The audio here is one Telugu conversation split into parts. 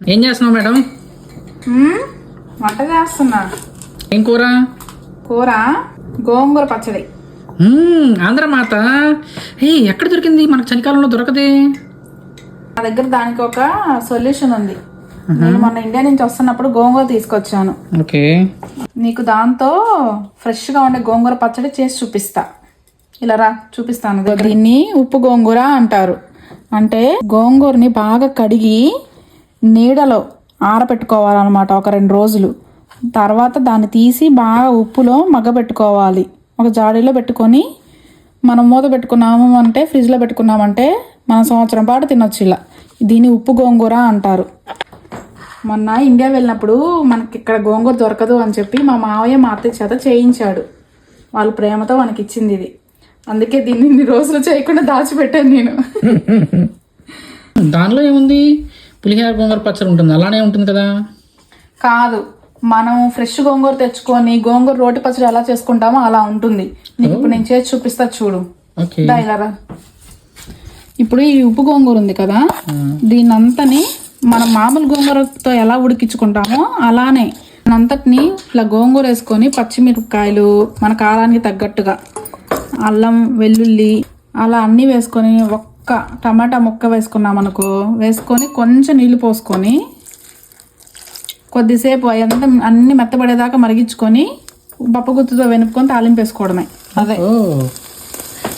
ఏం చేస్తున్నావు మేడం? వంట చేస్తున్నా. ఏం కూర? కూర? గోంగూర పచ్చడి. ఆంధ్ర మాత. ఏ ఎక్కడ దొరికింది? మనకు చలికాలంలో దొరకదే. నా దగ్గర దానికి ఒక సొల్యూషన్ ఉంది. నేను మొన్న ఇండియా నుంచి వస్తున్నప్పుడు గోంగూర తీసుకొచ్చాను. ఓకే. నీకు దాంతో ఫ్రెష్గా ఉండే గోంగూర పచ్చడి చేసి చూపిస్తా. ఇలా రా చూపిస్తాను. దీన్ని ఉప్పు గోంగూర అంటారు. అంటే గోంగూరని బాగా కడిగి నీడలో ఆరబెట్టుకోవాలన్నమాట ఒక రెండు రోజులు. తర్వాత దాన్ని తీసి బాగా ఉప్పులో మగ్గబెట్టుకోవాలి. ఒక జాడీలో పెట్టుకొని మనం మూత పెట్టుకున్నాము అంటే ఫ్రిడ్జ్లో పెట్టుకున్నామంటే మనం సంవత్సరం పాటు తినొచ్చు ఇలా. దీన్ని ఉప్పు గోంగూర అంటారు. మొన్న ఇండియా వెళ్ళినప్పుడు మనకి ఇక్కడ గోంగూర దొరకదు అని చెప్పి మా మావయ్య మా అత్తయ్య చేత చేయించాడు. వాళ్ళ ప్రేమతో మనకి ఇచ్చింది ఇది. అందుకే దీన్ని ఇన్ని రోజులు చేయకుండా దాచిపెట్టాను నేను. దానిలో ఏముంది? పులిహార గోంగూర పచ్చడి ఉంటుంది. అలానే ఉంటుంది కదా? కాదు. మనం ఫ్రెష్ గోంగూర తెచ్చుకొని గోంగూర రోటి పచ్చడి ఎలా చేసుకుంటామో అలా ఉంటుంది. నీకు ఇప్పుడు నేను చేసి చూపిస్తా చూడు. ఓకే. దా ఇలా రా. ఇప్పుడు ఈ ఉప్పు గోంగూర ఉంది కదా? దీని అంతని మనం మామూలు గోంగూరతో ఎలా ఉడికించుకుంటామో అలానే అంతటిని ఇట్లా గోంగూర వేసుకొని పచ్చిమిరపకాయలు మన కారానికి తగ్గట్టుగా అల్లం వెల్లుల్లి అలా అన్నీ వేసుకొని ఒక్క టమాటా ముక్క వేసుకున్నాం అనుకో వేసుకొని కొంచెం నీళ్ళు పోసుకొని కొద్దిసేపు అదంతా అన్ని మెత్తబడేదాకా మరిగించుకొని పప్పు గుత్తుతో వెనుక్కొని తాలింపు వేసుకోవడమే. అదే.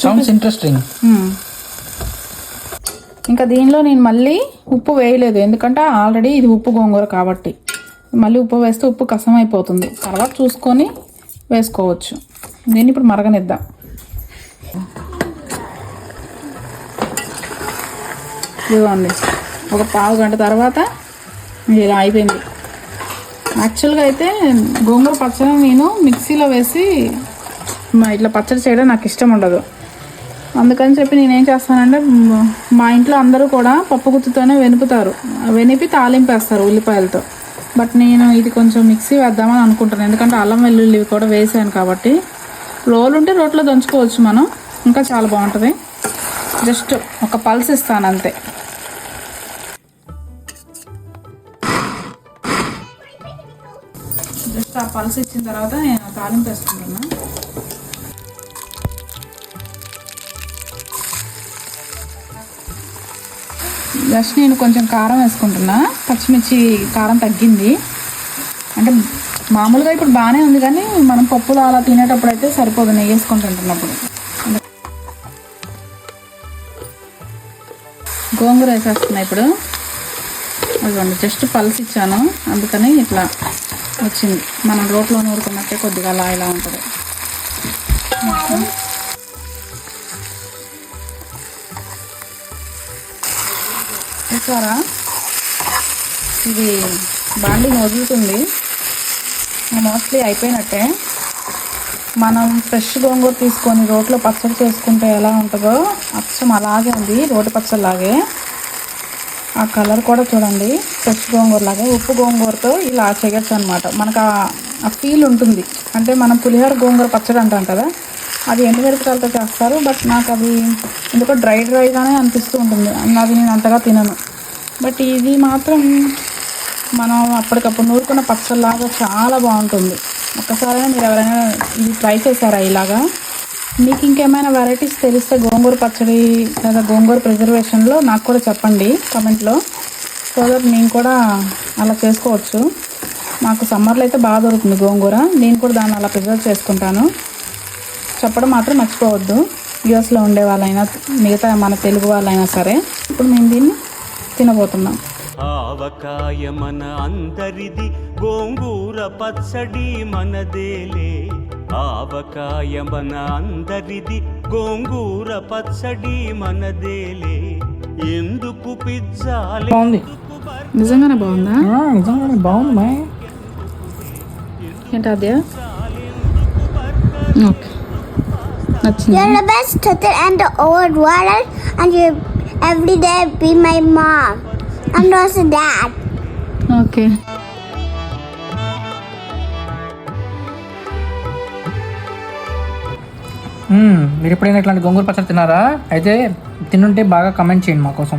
Sounds interesting. ఇంకా దీనిలో నేను మళ్ళీ ఉప్పు వేయలేదు. ఎందుకంటే ఆల్రెడీ ఇది ఉప్పు గోంగూర కాబట్టి. మళ్ళీ ఉప్పు వేస్తే ఉప్పు కసం అయిపోతుంది తర్వాత చూసుకొని వేసుకోవచ్చు. దీన్ని ఇప్పుడు మరగనిద్దాం. ఇదిగోండి ఒక పావు గంట తర్వాత ఇలా అయిపోయింది. యాక్చువల్గా అయితే గోంగూర పచ్చడి నేను మిక్సీలో వేసి ఇట్లా పచ్చడి చేయడం నాకు ఇష్టం ఉండదు. అందుకని చెప్పి నేనేం చేస్తానంటే మా ఇంట్లో అందరూ కూడా పప్పు గుత్తుతోనే వెనుపుతారు. వెనిపి తాలింపు వేస్తారు ఉల్లిపాయలతో. బట్ నేను ఇది కొంచెం మిక్సీ వేద్దామని అనుకుంటాను ఎందుకంటే అల్లం వెల్లుల్లి కూడా వేసాను కాబట్టి. రోలు ఉంటే రోట్లో దంచుకోవచ్చు మనం. ఇంకా చాలా బాగుంటుంది. జస్ట్ ఒక పల్స్ ఇస్తాను అంతే. జస్ట్ ఆ పల్స్ ఇచ్చిన తర్వాత నేను తాలింపు వేసుకుంటున్నా జస్ట్ నేను కొంచెం కారం వేసుకుంటున్నా. పచ్చిమిర్చి కారం తగ్గింది. అంటే మామూలుగా ఇప్పుడు బాగానే ఉంది కానీ మనం పప్పులు అలా తినేటప్పుడు అయితే సరిపోదు నెయ్యి వేసుకొని తింటున్నప్పుడు. గోంగూర వేసేస్తున్నా ఇప్పుడు. అదిగోండి జస్ట్ పల్స్ ఇచ్చాను. అందుకని ఇట్లా వచ్చింది. మనం రోట్లో నూరుకున్నట్టే కొద్దిగా అలా ఇలా ఉంటుంది. చూసారా? ఇది బాండి వదులుతుంది మోస్ట్లీ అయిపోయినట్టే. మనం ఫ్రెష్ గోంగూర తీసుకొని రోట్లో పచ్చడి చేసుకుంటే ఎలా ఉంటుందో అచ్చం అలాగే ఉంది రోటి పచ్చడిలాగే ఆ కలర్ కూడా చూడండి. ఫ్రెష్ గోంగూరలాగా ఉప్పు గోంగూరతో ఇలా చేయొచ్చు అనమాట మనకు ఆ- ఫీల్ ఉంటుంది. అంటే మనం పులిహోర గోంగూర పచ్చడి అంటాం కదా అది ఎండుమిరపకాయలతో చేస్తారు. బట్ నాకు అది ఎందుకో డ్రై డ్రైగానే అనిపిస్తూ ఉంటుంది. అది నేను అంతగా తినను. బట్ ఇది మాత్రం మనం అప్పటికప్పుడు నూరుకున్న పచ్చడిలాగా చాలా బాగుంటుంది. ఒక్కసారైనా మీరు ఎవరైనా ఇది ట్రై చేశారా ఇలాగా? మీకు ఇంకేమైనా వెరైటీస్ తెలిస్తే గోంగూర పచ్చడి లేదా గోంగూర ప్రిజర్వేషన్లో నాకు కూడా చెప్పండి కమెంట్లో సో దట్ నేను కూడా అలా చేసుకోవచ్చు. మాకు సమ్మర్లో అయితే బాగా దొరుకుతుంది గోంగూర. నేను కూడా దాన్ని అలా ప్రిజర్వ్ చేసుకుంటాను. చెప్పడం మాత్రం మర్చిపోవద్దు. యూఎస్లో ఉండే వాళ్ళైనా మిగతా మన తెలుగు వాళ్ళైనా సరే ఇప్పుడు మేము దీన్ని తినబోతున్నాం. ఆవకాయ మన అందరిది గోంగూర పచ్చడి మనదేలే. ఆవకాయ మన అందరిది గోంగూర పచ్చడి మనదేలే. ఎందుకు పిజ్జాలే బాగుంది. నిజంగానే బాగుందా? ఆ, నిజంగానే బాగుంది మా. ఏంటి అదే ఓకే. నచ్చింది? You're the best sister and the old water, and you every day be my mom. And also dad. Okay hmm, మీరు ఎప్పుడైనా ఇట్లాంటి గోంగూర పచ్చడి తిన్నారా? అయితే తినుంటే బాగా కమెంట్ చేయండి మా కోసం.